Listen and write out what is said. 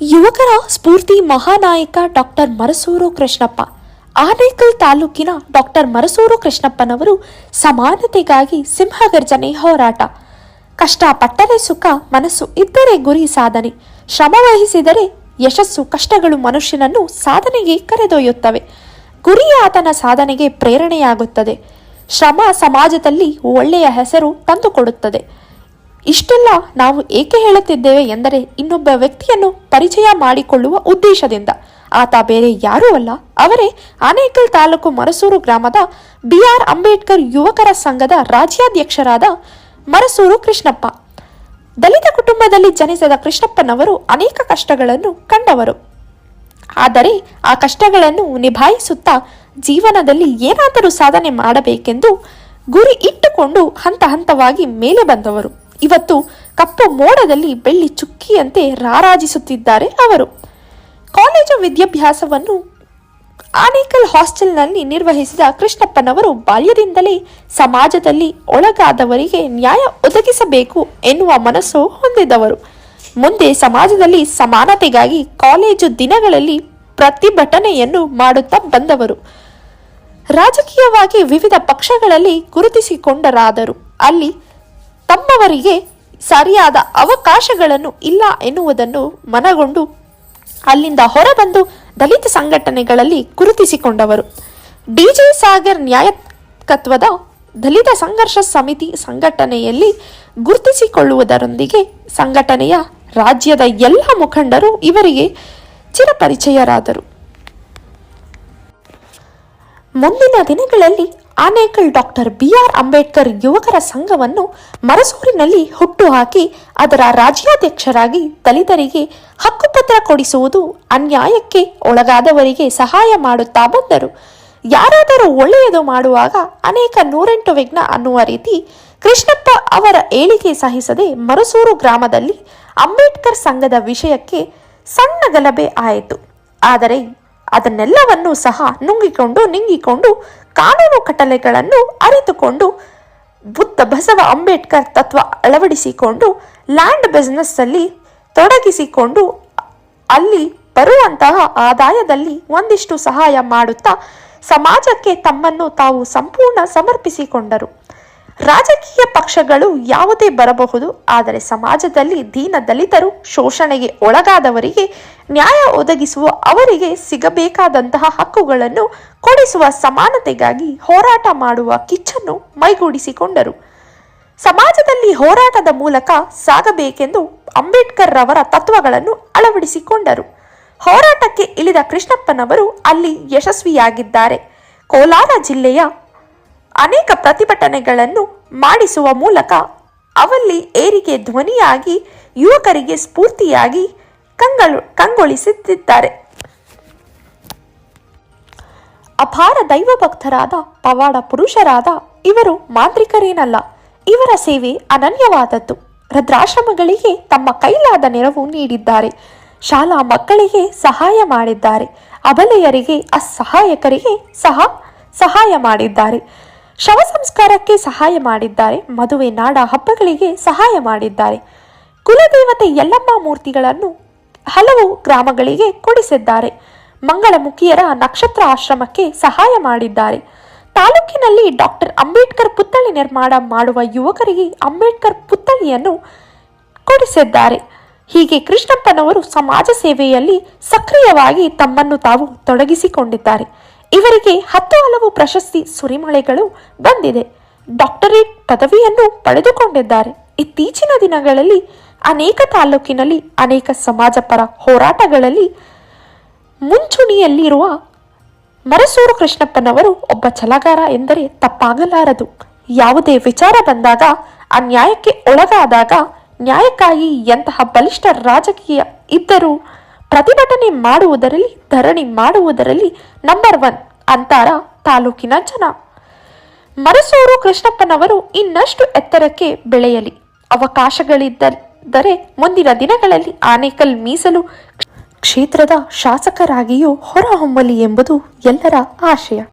ಯುವಕರ ಸ್ಫೂರ್ತಿ ಮಹಾನಾಯಕ ಡಾಕ್ಟರ್ ಮರಸೂರು ಕೃಷ್ಣಪ್ಪ. ಆನೇಕಲ್ ತಾಲೂಕಿನ ಡಾಕ್ಟರ್ ಮರಸೂರು ಕೃಷ್ಣಪ್ಪನವರು ಸಮಾನತೆಗಾಗಿ ಸಿಂಹಗರ್ಜನೆ ಹೋರಾಟ. ಕಷ್ಟಪಟ್ಟರೆ ಸುಖ, ಮನಸ್ಸು ಇದ್ದರೆ ಗುರಿ ಸಾಧನೆ. ಶ್ರಮ ವಹಿಸಿದರೆ ಯಶಸ್ಸು ಕಷ್ಟಗಳು ಮನುಷ್ಯನನ್ನು ಸಾಧನೆಗೆ ಕರೆದೊಯ್ಯುತ್ತವೆ. ಗುರಿ ಆತನ ಸಾಧನೆಗೆ ಪ್ರೇರಣೆಯಾಗುತ್ತದೆ. ಶ್ರಮ ಸಮಾಜದಲ್ಲಿ ಒಳ್ಳೆಯ ಹೆಸರು ತಂದುಕೊಡುತ್ತದೆ. ಇಷ್ಟೆಲ್ಲ ನಾವು ಏಕೆ ಹೇಳುತ್ತಿದ್ದೇವೆ ಎಂದರೆ ಇನ್ನೊಬ್ಬ ವ್ಯಕ್ತಿಯನ್ನು ಪರಿಚಯ ಮಾಡಿಕೊಳ್ಳುವ ಉದ್ದೇಶದಿಂದ. ಆತ ಬೇರೆ ಯಾರೂ ಅಲ್ಲ. ಅವರೇ ಆನೇಕಲ್ ತಾಲೂಕು ಮರಸೂರು ಗ್ರಾಮದ ಬಿಆರ್ ಅಂಬೇಡ್ಕರ್ ಯುವಕರ ಸಂಘದ ರಾಜ್ಯಾಧ್ಯಕ್ಷರಾದ ಮರಸೂರು ಕೃಷ್ಣಪ್ಪ. ದಲಿತ ಕುಟುಂಬದಲ್ಲಿ ಜನಿಸಿದ ಕೃಷ್ಣಪ್ಪನವರು ಅನೇಕ ಕಷ್ಟಗಳನ್ನು ಕಂಡವರು. ಆದರೆ ಆ ಕಷ್ಟಗಳನ್ನು ನಿಭಾಯಿಸುತ್ತಾ ಜೀವನದಲ್ಲಿ ಏನಾದರೂ ಸಾಧನೆ ಮಾಡಬೇಕೆಂದು ಗುರಿ ಇಟ್ಟುಕೊಂಡು ಹಂತ ಹಂತವಾಗಿ ಮೇಲೆ ಬಂದವರು. ಇವತ್ತು ಕಪ್ಪು ಮೋಡದಲ್ಲಿ ಬೆಳ್ಳಿ ಚುಕ್ಕಿಯಂತೆ ರಾರಾಜಿಸುತ್ತಿದ್ದಾರೆ ಅವರು. ಕಾಲೇಜು ವಿದ್ಯಾಭ್ಯಾಸವನ್ನು ಆನೇಕಲ್ ಹಾಸ್ಟೆಲ್ನಲ್ಲಿ ನಿರ್ವಹಿಸಿದ ಕೃಷ್ಣಪ್ಪನವರು ಬಾಲ್ಯದಿಂದಲೇ ಸಮಾಜದಲ್ಲಿ ಒಳಗಾದವರಿಗೆ ನ್ಯಾಯ ಒದಗಿಸಬೇಕು ಎನ್ನುವ ಮನಸ್ಸು ಹೊಂದಿದ್ದವರು ಮುಂದೆ ಸಮಾಜದಲ್ಲಿ ಸಮಾನತೆಗಾಗಿ ಕಾಲೇಜು ದಿನಗಳಲ್ಲಿ ಪ್ರತಿಭಟನೆಯನ್ನು ಮಾಡುತ್ತಾ ಬಂದವರು. ರಾಜಕೀಯವಾಗಿ ವಿವಿಧ ಪಕ್ಷಗಳಲ್ಲಿ ಗುರುತಿಸಿಕೊಂಡರಾದರು. ಅಲ್ಲಿ ತಮ್ಮವರಿಗೆ ಸರಿಯಾದ ಅವಕಾಶಗಳನ್ನು ಇಲ್ಲ ಎನ್ನುವುದನ್ನು ಮನಗೊಂಡು ಅಲ್ಲಿಂದ ಹೊರಬಂದು ದಲಿತ ಸಂಘಟನೆಗಳಲ್ಲಿ ಗುರುತಿಸಿಕೊಂಡವರು. ಡಿಜೆ ಸಾಗರ್ ನ್ಯಾಯಕತ್ವದ ದಲಿತ ಸಂಘರ್ಷ ಸಮಿತಿ ಸಂಘಟನೆಯಲ್ಲಿ ಗುರುತಿಸಿಕೊಳ್ಳುವುದರೊಂದಿಗೆ ಸಂಘಟನೆಯ ರಾಜ್ಯದ ಎಲ್ಲ ಮುಖಂಡರು ಇವರಿಗೆ ಚಿರಪರಿಚಯರಾದರು. ಮುಂದಿನ ದಿನಗಳಲ್ಲಿ ಆನೇಕಲ್ ಡಾಕ್ಟರ್ ಬಿಆರ್ ಅಂಬೇಡ್ಕರ್ ಯುವಕರ ಸಂಘವನ್ನು ಮರಸೂರಿನಲ್ಲಿ ಹುಟ್ಟುಹಾಕಿ ಅದರ ರಾಜ್ಯಾಧ್ಯಕ್ಷರಾಗಿ ದಲಿತರಿಗೆ ಹಕ್ಕುಪತ್ರ ಕೊಡಿಸುವುದು ಅನ್ಯಾಯಕ್ಕೆ ಒಳಗಾದವರಿಗೆ ಸಹಾಯ ಮಾಡುತ್ತಾ ಬಂದರು. ಯಾರಾದರೂ ಒಳ್ಳೆಯದು ಮಾಡುವಾಗ ಅನೇಕ ನೂರೆಂಟು ವಿಘ್ನ ಅನ್ನುವ ರೀತಿ ಕೃಷ್ಣಪ್ಪ ಅವರ ಏಳಿಗೆ ಸಹಿಸದೆ ಮರಸೂರು ಗ್ರಾಮದಲ್ಲಿ ಅಂಬೇಡ್ಕರ್ ಸಂಘದ ವಿಷಯಕ್ಕೆ ಸಣ್ಣ ಗಲಭೆ ಆಯಿತು. ಆದರೆ ಅದನ್ನೆಲ್ಲವನ್ನೂ ಸಹ ನುಂಗಿಕೊಂಡು ನಿಂಗಿಕೊಂಡು ಕಾನೂನು ಕಟ್ಟಲೆಗಳನ್ನು ಅರಿತುಕೊಂಡು ಬುದ್ಧ ಬಸವ ಅಂಬೇಡ್ಕರ್ ತತ್ವ ಅಳವಡಿಸಿಕೊಂಡು ಲ್ಯಾಂಡ್ ಬಿಸ್ನೆಸ್ಸಲ್ಲಿ ತೊಡಗಿಸಿಕೊಂಡು ಅಲ್ಲಿ ಬರುವಂತಹ ಆದಾಯದಲ್ಲಿ ಒಂದಿಷ್ಟು ಸಹಾಯ ಮಾಡುತ್ತಾ ಸಮಾಜಕ್ಕೆ ತಮ್ಮನ್ನು ತಾವು ಸಂಪೂರ್ಣ ಸಮರ್ಪಿಸಿಕೊಂಡರು. ರಾಜಕೀಯ ಪಕ್ಷಗಳು ಯಾವುದೇ ಬರಬಹುದು, ಆದರೆ ಸಮಾಜದಲ್ಲಿ ದೀನ ದಲಿತರು ಶೋಷಣೆಗೆ ಒಳಗಾದವರಿಗೆ ನ್ಯಾಯ ಒದಗಿಸುವ ಅವರಿಗೆ ಸಿಗಬೇಕಾದಂತಹ ಹಕ್ಕುಗಳನ್ನು ಕೊಡಿಸುವ ಸಮಾನತೆಗಾಗಿ ಹೋರಾಟ ಮಾಡುವ ಕಿಚ್ಚನ್ನು ಮೈಗೂಡಿಸಿಕೊಂಡರು. ಸಮಾಜದಲ್ಲಿ ಹೋರಾಟದ ಮೂಲಕ ಸಾಗಬೇಕೆಂದು ಅಂಬೇಡ್ಕರ್ ರವರ ತತ್ವಗಳನ್ನು ಅಳವಡಿಸಿಕೊಂಡರು. ಹೋರಾಟಕ್ಕೆ ಇಳಿದ ಕೃಷ್ಣಪ್ಪನವರು ಅಲ್ಲಿ ಯಶಸ್ವಿಯಾಗಿದ್ದಾರೆ. ಕೋಲಾರ ಜಿಲ್ಲೆಯ ಅನೇಕ ಪ್ರತಿಭಟನೆಗಳನ್ನು ಮಾಡಿಸುವ ಮೂಲಕ ಅವಲ್ಲಿ ಏರಿಗೆ ಧ್ವನಿಯಾಗಿ ಯುವಕರಿಗೆ ಸ್ಫೂರ್ತಿಯಾಗಿ ಕಂಗಳು, ಕಂಗೊಳಿಸುತ್ತಿದ್ದಾರೆ. ಅಪಾರ ದೈವ ಭಕ್ತರಾದ ಪವಾಡ ಪುರುಷರಾದ ಇವರು ಮಾಂತ್ರಿಕರೇನಲ್ಲ, ಇವರ ಸೇವೆ ಅನನ್ಯವಾದದ್ದು. ವೃದ್ಧಾಶ್ರಮಗಳಿಗೆ ತಮ್ಮ ಕೈಲಾದ ನೆರವು ನೀಡಿದ್ದಾರೆ. ಶಾಲಾ ಮಕ್ಕಳಿಗೆ ಸಹಾಯ ಮಾಡಿದ್ದಾರೆ. ಅಬಲೆಯರಿಗೆ ಅಸಹಾಯಕರಿಗೆ ಸಹ ಸಹಾಯ ಮಾಡಿದ್ದಾರೆ. ಶವ ಸಂಸ್ಕಾರಕ್ಕೆ ಸಹಾಯ ಮಾಡಿದ್ದಾರೆ. ಮದುವೆ ನಾಡ ಹಬ್ಬಗಳಿಗೆ ಸಹಾಯ ಮಾಡಿದ್ದಾರೆ. ಕುಲದೇವತೆ ಯಲ್ಲಮ್ಮ ಮೂರ್ತಿಗಳನ್ನು ಹಲವು ಗ್ರಾಮಗಳಿಗೆ ಕೊಡಿಸಿದ್ದಾರೆ. ಮಂಗಳಮುಖಿಯರ ನಕ್ಷತ್ರ ಆಶ್ರಮಕ್ಕೆ ಸಹಾಯ ಮಾಡಿದ್ದಾರೆ. ತಾಲೂಕಿನಲ್ಲಿ ಡಾಕ್ಟರ್ ಅಂಬೇಡ್ಕರ್ ಪುತ್ಥಳಿ ನಿರ್ಮಾಣ ಮಾಡುವ ಯುವಕರಿಗೆ ಅಂಬೇಡ್ಕರ್ ಪುತ್ಥಳಿಯನ್ನು ಕೊಡಿಸಿದ್ದಾರೆ. ಹೀಗೆ ಕೃಷ್ಣಪ್ಪನವರು ಸಮಾಜ ಸೇವೆಯಲ್ಲಿ ಸಕ್ರಿಯವಾಗಿ ತಮ್ಮನ್ನು ತಾವು ತೊಡಗಿಸಿಕೊಂಡಿದ್ದಾರೆ. ಇವರಿಗೆ ಹತ್ತು ಹಲವು ಪ್ರಶಸ್ತಿ ಸುರಿಮಳೆಗಳು ಬಂದಿದೆ. ಡಾಕ್ಟರೇಟ್ ಪದವಿಯನ್ನು ಪಡೆದುಕೊಂಡಿದ್ದಾರೆ. ಇತ್ತೀಚಿನ ದಿನಗಳಲ್ಲಿ ಅನೇಕ ತಾಲೂಕಿನಲ್ಲಿ ಅನೇಕ ಸಮಾಜಪರ ಹೋರಾಟಗಳಲ್ಲಿ ಮುಂಚೂಣಿಯಲ್ಲಿರುವ ಮರಸೂರು ಕೃಷ್ಣಪ್ಪನವರು ಒಬ್ಬ ಛಲಗಾರ ಎಂದರೆ ತಪ್ಪಾಗಲಾರದು. ಯಾವುದೇ ವಿಚಾರ ಬಂದಾಗ, ಅನ್ಯಾಯಕ್ಕೆ ಒಳಗಾದಾಗ, ನ್ಯಾಯಕ್ಕಾಗಿ ಎಂತಹ ಬಲಿಷ್ಠ ರಾಜಕೀಯ ಇದ್ದರೂ ಪ್ರತಿಭಟನೆ ಮಾಡುವುದರಲ್ಲಿ, ಧರಣಿ ಮಾಡುವುದರಲ್ಲಿ ನಂಬರ್ ಒನ್ ಅಂತಾರ ತಾಲೂಕಿನ ಜನ. ಮರಸೂರು ಕೃಷ್ಣಪ್ಪನವರು ಇನ್ನಷ್ಟು ಎತ್ತರಕ್ಕೆ ಬೆಳೆಯಲಿ. ಅವಕಾಶಗಳಿದ್ದರೆ ಮುಂದಿನ ದಿನಗಳಲ್ಲಿ ಆನೇಕಲ್ ಮೀಸಲು ಕ್ಷೇತ್ರದ ಶಾಸಕರಾಗಿಯೂ ಹೊರಹೊಮ್ಮಲಿ ಎಂಬುದು ಎಲ್ಲರ ಆಶಯ.